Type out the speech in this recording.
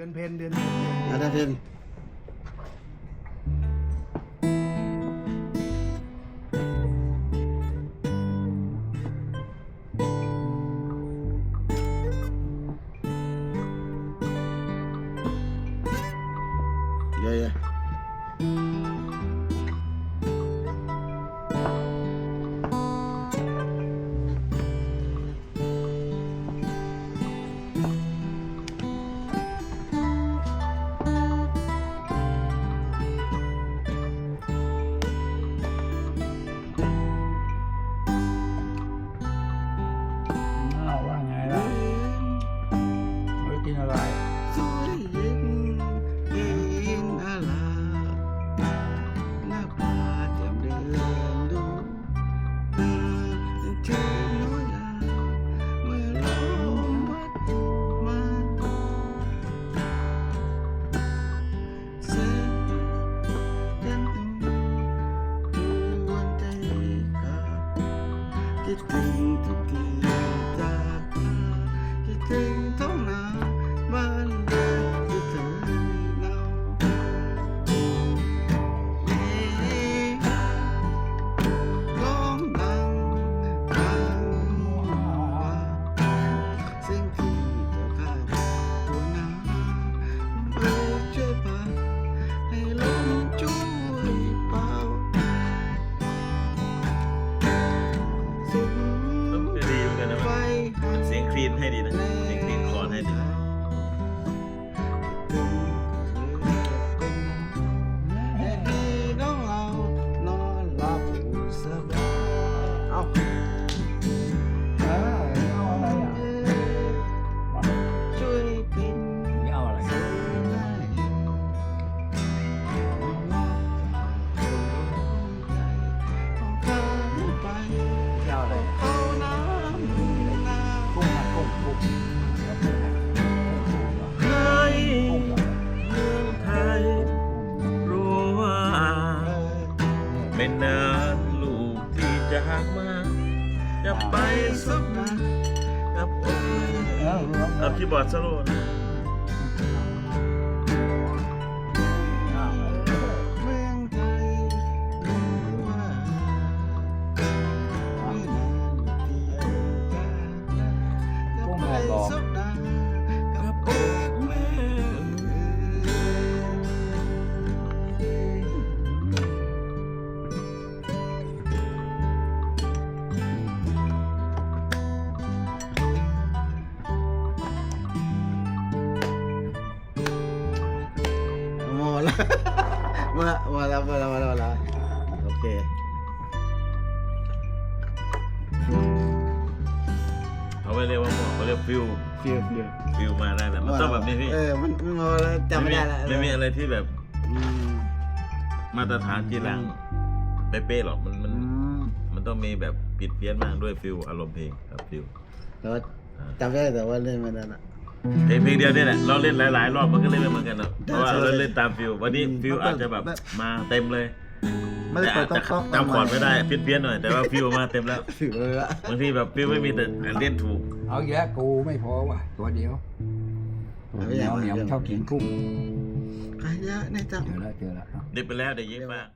ดือนเพนเดือนเพนอาจารย์เพนเยอะ คิด ฟีนให้ดีนะ จะไปสักนากับโอ้ยเออรวมเอาคีย์บอร์ดสโลว์ มดแล้วมามาแล้วมาแล้วมาแล้วมาแล้วโอเคเขาไม่เรียกว่าหมวกเขาเรียกฟิวฟิวฟิวฟิวมาได้แล้วมันต้องแบบนี้พี่เออมันมันมาแล้วจำไม่ได้แล้วไม่มีอะไรที่แบบอืมมาตรฐานที่หลังเป๊ะๆหรอกมันมัน อืมมันต้องมีแบบผิดเพี้ยนมากด้วยฟิลอารมณ์เพลงครับฟิลแต่ว่าจำได้แต่ว่าเล่นไม่ได้ละ เพลงเพลงเดียวนี่แหละเราเล่นหลาย ๆ รอบมันก็เล่นไม่เหมือนกันหรอกเพราะว่าเราเล่นตามฟิลวันนี้ฟิลอาจจะแบบมาเต็มเลยไม่ได้แต่เปิอาดจต๊อกจะต๊อกจำคอร์ดไม่ได้เพี้ยนๆหน่อยแต่ว่าฟิลมาเต็มแล้วฟิวเลยละบางทีแบบฟิลไม่มีแต่เล่นถูกเอาแยะกูไม่พอว่ะตัวเดียวเหนียวเหนียวชอบกินกุ้งขยะในจังเจอแล้วเจอแล้วเด็กไปแล้วเด็กเยอะมาก